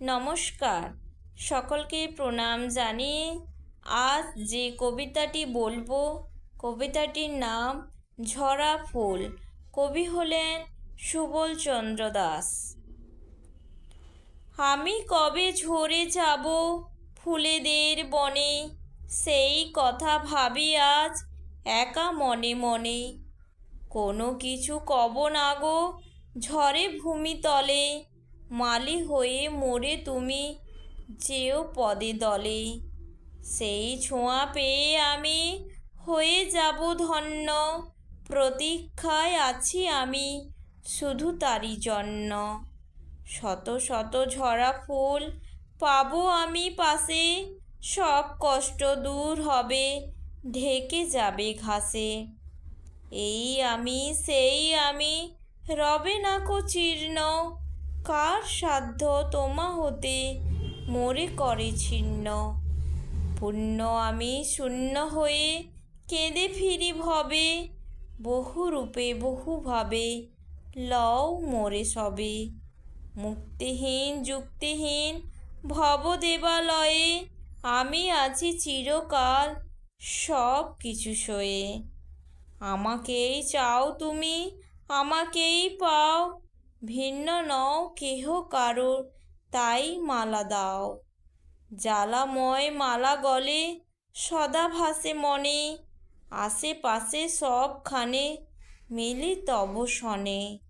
নমস্কার। সকলকে প্রণাম জানিয়ে আজ যে কবিতাটি বলব, কবিতাটির নাম ঝরা ফুল। কবি হলেন সুবল চন্দ্র দাস। আমি কবে ঝরে যাব ফুলেদের বনে? সেই কথা ভাবি আজ একা মনে মনে। কোনো কিছু কব না গো ঝড়ে ভূমিতলে। মালি হয়ে মোরে তুমি যেও পদে দলে। সেই ছোঁয়া পেয়ে আমি হয়ে যাব ধন্য, প্রতীক্ষায় আছি আমি শুধু তারই জন্য। শত শত ঝরা ফুল পাবো আমি পাশে, সব কষ্ট দূর হবে, ঢেকে যাবে ঘাসে। এই আমি, সেই আমি, রবে না কো চীর্ণ কার সাধ্য তোমা হতে মোরে করে ছিন্ন। পুণ্য আমি শূন্য হয়ে কেঁদে ফিরি ভবে, বহু রূপে বহুভাবে লও মোরে সবে। মুক্তিহীন, যুক্তিহীন ভব দেবালয়ে আমি আছি চিরকাল সব কিছু সয়ে। আমাকেই চাও তুমি, আমাকেই পাও ভিন্ন নও কেহ কারোর, তাই মালা দাও। জ্বালাময় মালা গলে, সদা ভাসে মনে, আশেপাশে সবখানে মিলি তব শনে।